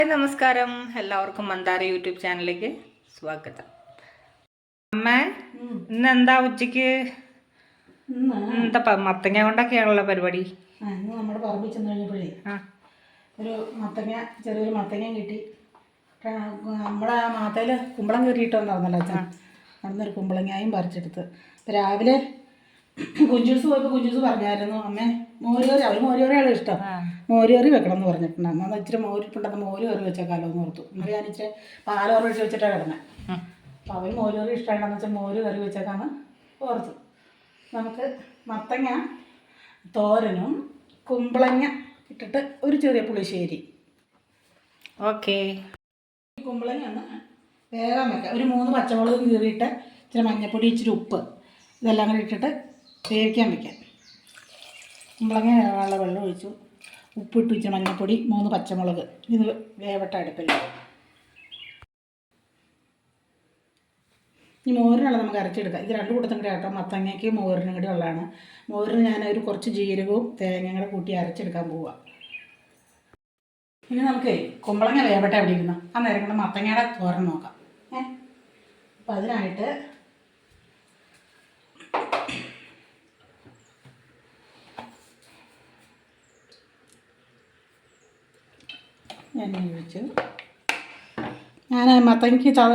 നമസ്കാരം. എല്ലാവർക്കും മന്ദാര യൂട്യൂബ് ചാനലിലേക്ക് സ്വാഗതം. അമ്മ ഇന്ന് എന്താ ഉച്ചയ്ക്ക് എന്താ മത്തങ്ങ കൊണ്ടൊക്കെയാണല്ലോ പരിപാടി? ഇന്ന് നമ്മുടെ പറമ്പിൽ ചെന്ന് കഴിഞ്ഞപ്പോഴേ ഒരു മത്തങ്ങ ചെറിയൊരു മത്തങ്ങ കിട്ടി. നമ്മളെ മാത്തയിൽ കുമ്പളം കയറിയിട്ടുണ്ടായിരുന്നല്ലോ അച്ഛൻ. നടന്നൊരു കുമ്പളങ്ങായും പറിച്ചെടുത്ത്. രാവിലെ കുഞ്ചൂസ് പോയപ്പോൾ കുഞ്ചൂസ് പറഞ്ഞായിരുന്നു അമ്മേ മോരുകറി അവർ മോരുകറിയാണ് ഇഷ്ടം. മോരുകറി വെക്കണം എന്ന് പറഞ്ഞിട്ടുണ്ടായിരുന്നു അന്ന് ഇച്ചിരി മോരിട്ടുണ്ടെന്ന് മോര് കറി വെച്ചേക്കാലോ എന്ന് ഓർത്തു. എന്നിട്ട് ഞാൻ ഇച്ചിരി പാലോറ് ഒഴിച്ച് വെച്ചിട്ടാണ് കിടന്നത് അപ്പം അപ്പോൾ അവൻ മോരുകറി ഇഷ്ടമാണെന്ന് വെച്ചാൽ മോര് കറി വെച്ചേക്കാന്ന് ഓർത്തു. നമുക്ക് മത്തങ്ങ തോരനും കുമ്പളങ്ങ ഇട്ടിട്ട് ഒരു ചെറിയ പുളിശ്ശേരി. ഓക്കെ. കുമ്പളങ്ങ ഒന്ന് വേഗം വെക്കാം. ഒരു മൂന്ന് പച്ചമുളക് കീറിയിട്ട് ഇച്ചിരി മഞ്ഞപ്പൊടി ഇച്ചിരി ഉപ്പ് ഇതെല്ലാം കൂടി ഇട്ടിട്ട് വേവിക്കാൻ വെക്കാം. കുമ്പളങ്ങ വേവാനുള്ള വെള്ളം ഒഴിച്ചു. ഉപ്പിട്ട് ഇച്ചിരി മഞ്ഞപ്പൊടി മൂന്ന് പച്ചമുളക്. ഇത് വേവട്ട അടുപ്പിൽ ഈ മോരിനുള്ള നമുക്ക് അരച്ചെടുക്കാം. ഇത് രണ്ട് കൂട്ടത്തും കൂടെ ആട്ടോ മത്തങ്ങയ്ക്ക് മോരിനും കൂടി ഉള്ളതാണ്. മോരിന് ഞാനൊരു കുറച്ച് ജീരകവും തേങ്ങയും കൂടെ കൂട്ടി അരച്ചെടുക്കാൻ പോവാം. ഇനി നമുക്ക് കുമ്പളങ്ങ വേവട്ട എവിടെ ഇരുന്നു? ആ നേരം കൊണ്ട് മത്തങ്ങയുടെ തോരൻ നോക്കാം. ഏ? അപ്പം അതിനായിട്ട് ഞാൻ ഒഴിച്ചു ഞാൻ മത്തങ്ങയ്ക്ക് ചത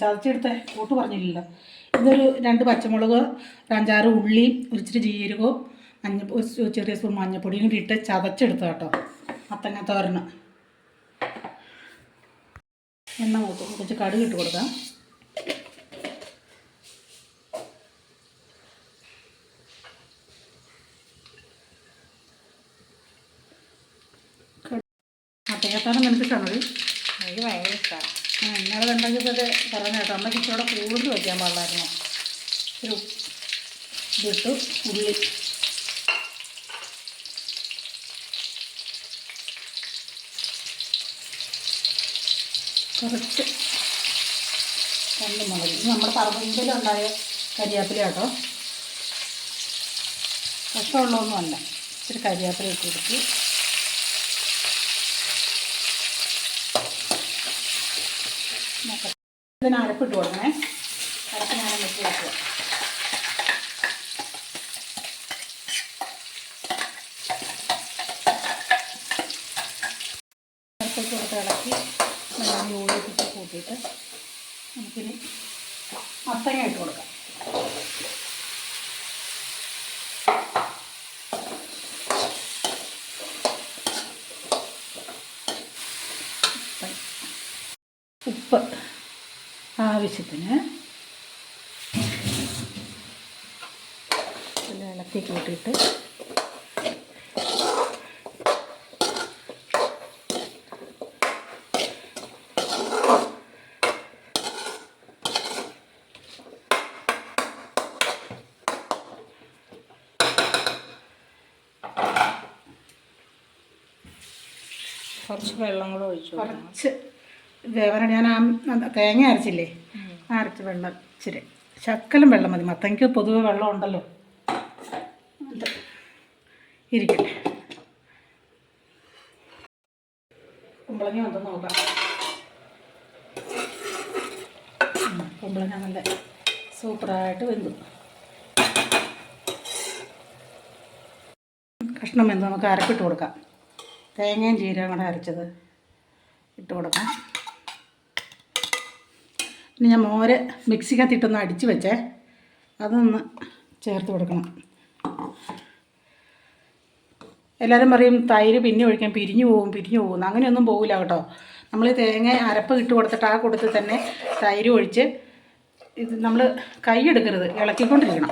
ചതച്ചെടുത്ത കൂട്ട് പറഞ്ഞില്ലല്ലോ ഇതൊരു രണ്ട് പച്ചമുളക് ഒരു അഞ്ചാറ് ഉള്ളി ഒരിച്ചിരി ജീരകവും മഞ്ഞ ചെറിയ സ്പൂൺ മഞ്ഞപ്പൊടിയും കൂടി ഇട്ട് ചതച്ചെടുത്ത കേട്ടോ മത്തങ്ങ തോരന്. എണ്ണ കൂട്ടും. കുറച്ച് കടുക് ഇട്ട് കൊടുക്കാം. മത്തങ്ങത്തോരൻ നിനക്ക് ഇഷ്ടമാണോ എനിക്ക് ഭയങ്കര ഇഷ്ടമാണ് ആ ഇന്നലെ ഉണ്ടാക്കിയപ്പോൾ പറഞ്ഞു കേട്ടോ. അമ്മയ്ക്ക് ഇച്ചിരി കൂടുതൽ വയ്ക്കാൻ പാടില്ലായിരുന്നു. ഒരു ഇതിട്ടു ഉള്ളി. കുറച്ച് രണ്ട് മുളക് ഇത് നമ്മുടെ പറമ്പിലുണ്ടായ കരിയാപ്പില കേട്ടോ. കഷ്ടമുള്ളതൊന്നുമല്ല ഇച്ചിരി കരിയാപ്പില ഇട്ട് കൊടുത്ത് നോക്കട്ടെ ഇതിന് അരപ്പിട്ട് കൊടുക്കണേ. അരപ്പ് ഞാൻ വെച്ച് വെക്കുക അരപ്പൊക്കെ കൊടുത്ത് ഇളക്കി നല്ല യോജിപ്പിച്ച് കൂട്ടിയിട്ട് നമുക്കിനി അത്തങ്ങ ഇട്ട് കൊടുക്കാം. ഉപ്പ്. ആവശ്യത്തിന് ഇളക്കി കൂട്ടിയിട്ട് കുറച്ച് വെള്ളം കൂടെ ഒഴിച്ചു കുറച്ച് വേവന ഞാൻ ആ തേങ്ങ അരച്ചില്ലേ അരച്ച് വെള്ളം ഇച്ചിരി ശക്കലും വെള്ളം മതി. മത്തങ്ങക്ക് പൊതുവെ വെള്ളം ഉണ്ടല്ലോ. ഇരിക്കട്ടെ. കുമ്പളങ്ങ വന്ന് നോക്കാം. കുമ്പളങ്ങ നല്ല സൂപ്പറായിട്ട് വെന്തു. കഷ്ണം വെന്ത് നമുക്ക് അരപ്പിട്ട് കൊടുക്കാം. തേങ്ങയും ജീരകം കൂടെ അരച്ചത് ഇട്ട് കൊടുക്കാം. ഇനി ഞാൻ മോര് മിക്സിക്കകത്തിട്ടൊന്ന് അടിച്ച് വെച്ചേ. അതൊന്ന് ചേർത്ത് കൊടുക്കണം. എല്ലാവരും പറയും തൈര് പിന്നെ ഒഴിക്കാൻ പിരിഞ്ഞു പോകും പിരിഞ്ഞു പോകും. അങ്ങനെയൊന്നും പോകില്ല കേട്ടോ. നമ്മൾ തേങ്ങ അരപ്പ് ഇട്ട് കൊടുത്തിട്ട് ആ കൊടുത്ത് തന്നെ തൈര് ഒഴിച്ച് ഇത് നമ്മൾ കൈ എടുക്കരുത്. ഇളക്കിക്കൊണ്ടിരിക്കണം.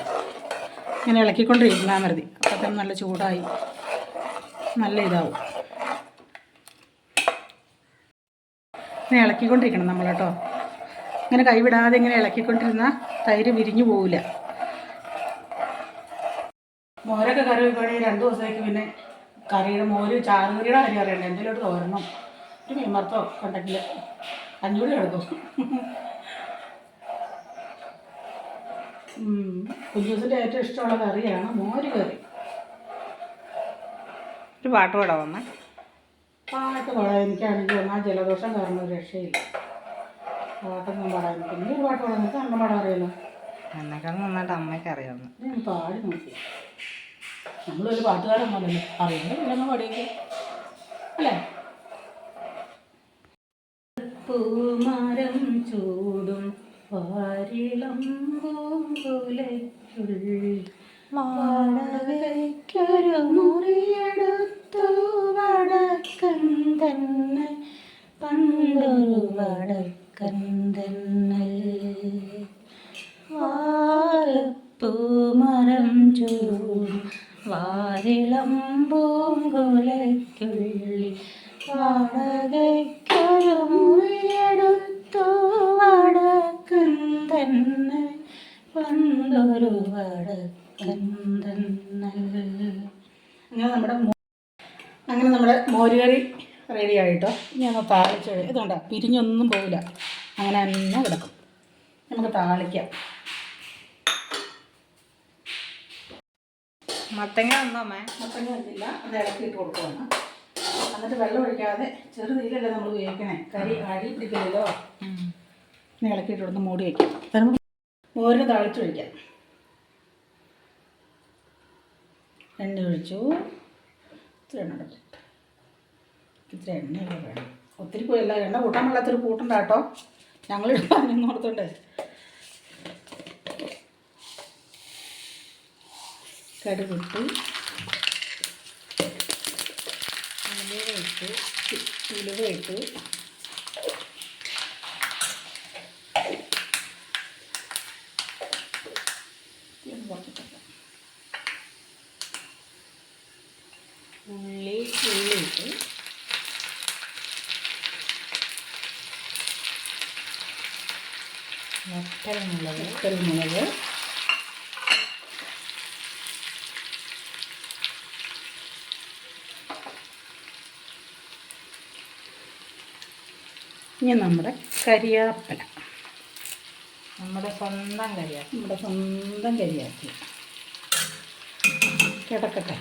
ഇങ്ങനെ ഇളക്കിക്കൊണ്ടിരിക്കണം മതി. അപ്പോൾ തന്നെ നല്ല ചൂടായി. നല്ല ഇതാവും. ഇങ്ങനെ ഇളക്കിക്കൊണ്ടിരിക്കണം നമ്മൾ കേട്ടോ. ഇങ്ങനെ കൈവിടാതെ ഇങ്ങനെ ഇളക്കിക്കൊണ്ടിരുന്ന തൈര് വിരിഞ്ഞു പോവില്ല. മോരൊക്കെ കറി വെക്കുകയാണെങ്കിൽ രണ്ട് ദിവസത്തേക്ക് പിന്നെ കറിയുടെ മോര് ചാറുകറിയുടെ കാര്യം അറിയണ്ട. എന്തെങ്കിലും ഒരു തോരണം. ഒരു മീൻമർത്തോ ഉണ്ടെങ്കിൽ അഞ്ഞൂറ് കിടക്കും കുഞ്ഞൂസിന്റെ ഏറ്റവും ഇഷ്ടമുള്ള കറിയാണ് മോര് കറി. ഒരു പാട്ട് പാടാം അമ്മ? പാട്ട് പാടാം. എനിക്കാണെങ്കിൽ ഒന്നാ ജലദോഷം കാരണം രക്ഷയില്ല. പാട്ടൊന്നും പാടാൻ പിന്നെ ഒരു പാട്ട് പാടാൻ നോക്കാം അണ്ണ പാടാൻ അറിയാലോ? എന്നെക്കാൾ നന്നായിട്ട് അമ്മയ്ക്ക് അറിയാവുന്നു. ഞാൻ പാടി നോക്കി. നമ്മളൊരു അറിയുന്നത് ഇല്ലെന്ന് പാടിയേക്ക്. അല്ലേ? പൂമരം ചൂടും വാരിളം പൂങ്കുലയ്ക്കുള്ളിൽ വാടകയ്ക്കൊരു മുറിയെടുത്തു വടക്കൻ തന്നെ പണ്ടൊരു വടക്കൻ തന്നെ വാരപ്പൂമരം ചൂടും വാരിളം പൂങ്കുലയ്ക്കുള്ളി വാടകയ്ക്കൊരു മുറിയെടുത്തു. വടക്കൻ തന്നെ പണ്ടൊരു വടക്കൻ തന്നെ അങ്ങനെ നമ്മുടെ അങ്ങനെ നമ്മുടെ മോരുകറി റെഡി ആയിട്ടോ? ഇനി ഒന്ന് താളിച്ച് ഇതുണ്ട പിരിഞ്ഞൊന്നും പോവില്ല. അങ്ങനെ തന്നെ കിടക്കും. നമുക്ക് താളിക്കാം. മത്തങ്ങ വന്നോ അമ്മേ? മത്തങ്ങ വന്നില്ല. അത് ഇളക്കിയിട്ട് കൊടുക്കുകയാണ് എന്നിട്ട് വെള്ളം ഒഴിക്കാതെ ചെറു തീയിലല്ലേ നമ്മൾ ഉപയോഗിക്കണേ കരി അടി പിടിക്കില്ലല്ലോ ഇനി ഇളക്കിയിട്ട് കൊടുത്ത് മൂടി വയ്ക്കാം ഓരോ മോരിന് താളിച്ച് ഒഴിക്കാം. എണ്ണ ഒഴിച്ചു. ഇത്രയാണ്. ഇത്തിരി എണ്ണയൊക്കെ വേണം. ഒത്തിരി പോയല്ല എണ്ണ കൂട്ടാൻ പാടില്ലാത്തൊരു കൂട്ടണ്ട കേട്ടോ. ഞങ്ങൾ പറഞ്ഞു കൊടുത്തോണ്ട്. കടുകിട്ട് ഇട്ട് ഉലുവ ഇട്ട് ഇത് കുറച്ചിട്ടേക്കാം. ഉള്ളി ഉള്ളി ഇട്ട് വറ്റൽമുളക്. കുരുമുളക് ഇനി നമ്മുടെ കരിയാപ്പില. നമ്മുടെ സ്വന്തം കരിയാ നമ്മുടെ സ്വന്തം കരിയാപ്പില. കിടക്കട്ടെ.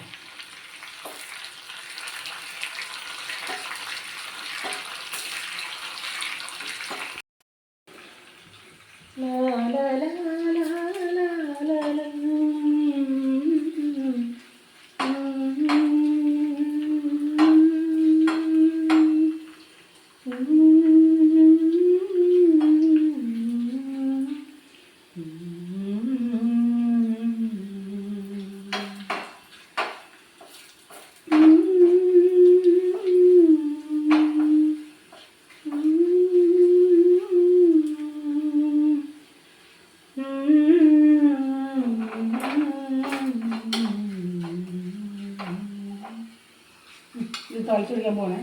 ഇത് പിടിക്കാൻ പോണേ.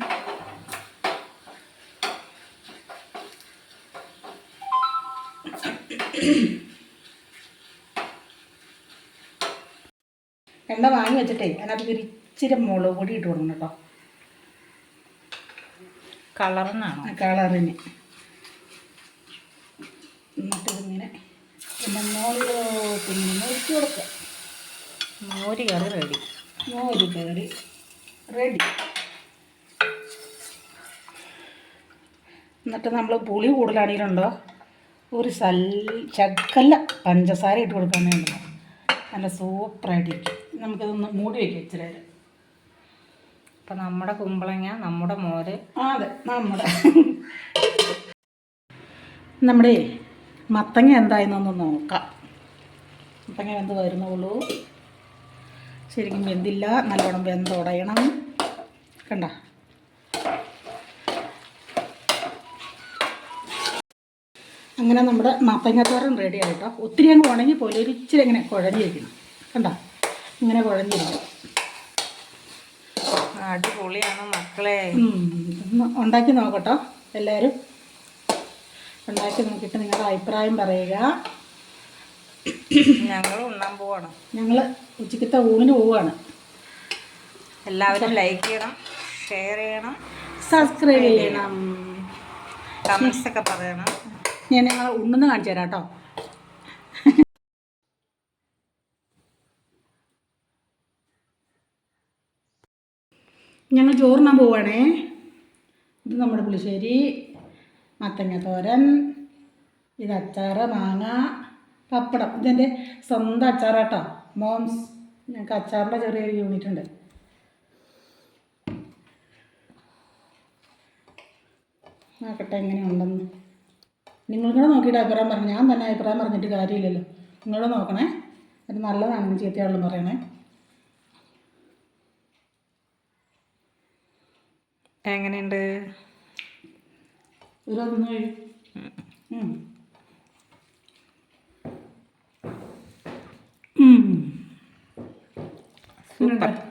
എണ്ണ വാങ്ങി വെച്ചിട്ടേ അതിനകത്ത് ഒരു ഇച്ചിരി മുളക് പൊടി ഇട്ട് കൊടുക്കണം കേട്ടോ. കളറിനാണോ കളറിന്. എന്നിട്ട് ഇതിങ്ങനെ പിന്നെ മുകളിലോട്ട് പിന്നെ മുറിച്ച് കൊടുക്കുക മോര് കറി റെഡി. മോര് കറി റെഡി. എന്നിട്ട് നമ്മൾ പുളി കൂടുതലാണെങ്കിലുണ്ടോ? ഒരു സൽ ചക്കല്ല പഞ്ചസാര ഇട്ട് കൊടുക്കാൻ വേണ്ടി നല്ല സൂപ്പറായിട്ടിരിക്കും നമുക്കിതൊന്ന് മൂടി വയ്ക്കാം ഇച്ചിരി നേരം. അപ്പം നമ്മുടെ കുമ്പളങ്ങ നമ്മുടെ മോര്. ആ അതെ നമ്മുടെ. നമ്മുടെ മത്തങ്ങ എന്തായെന്നൊന്ന് നോക്കാം. മത്തങ്ങ വെന്ത് വരുന്നുള്ളൂ. ശരിക്കും വെന്തില്ല. നല്ലോണം വെന്തുടയണം. കണ്ട? അങ്ങനെ നമ്മുടെ മത്തങ്ങത്തോരൻ റെഡി ആയിട്ടോ ഒത്തിരി അങ്ങ് ഉണങ്ങി പോലെ ഒരു ഇച്ചിരി ഇങ്ങനെ കുഴഞ്ഞിരിക്കണം കണ്ടോ? ഇങ്ങനെ കുഴഞ്ഞിരിക്കണം അടിപൊളിയാണ് മക്കളെ. ഉണ്ടാക്കി നോക്കട്ടോ എല്ലാവരും. ഉണ്ടാക്കി നോക്കിയിട്ട് നിങ്ങളുടെ അഭിപ്രായം പറയുക. ഞങ്ങൾ ഉണ്ണാൻ പോവാണ്. ഞങ്ങൾ ഉച്ചക്കത്തെ ഊണിന് പോവുകയാണ് എല്ലാവരും ലൈക്ക് ചെയ്യണം ഷെയർ ചെയ്യണം സബ്സ്ക്രൈബ് ചെയ്യണം. കമൻസ് ഒക്കെ പറയണം. ഞാൻ ഞങ്ങൾ ഉണ്ണുന്ന കാണിച്ചു തരാം കേട്ടോ. ഞങ്ങൾ ചോറിനാൻ പോവുകയാണേ ഇത് നമ്മുടെ പുളിശ്ശേരി മത്തങ്ങ തോരൻ ഇത് അച്ചാറ് മാങ്ങ പപ്പടം. ഇതെന്റെ സ്വന്തം അച്ചാറാട്ടോ മോംസ്. ഞങ്ങൾക്ക് അച്ചാറിന്റെ ചെറിയൊരു യൂണിറ്റ് ഉണ്ട്. നോക്കട്ടെ എങ്ങനെയുണ്ടെന്ന്. നിങ്ങൾ കൂടെ നോക്കിയിട്ട് അഭിപ്രായം പറഞ്ഞു. ഞാൻ തന്നെ അഭിപ്രായം പറഞ്ഞിട്ട് കാര്യമില്ലല്ലോ. നിങ്ങളോട് നോക്കണേ. അത് നല്ലതാണെന്ന് ചീത്തയാളും പറയണേ. എങ്ങനെയുണ്ട്. ഉം. സൂപ്പർ.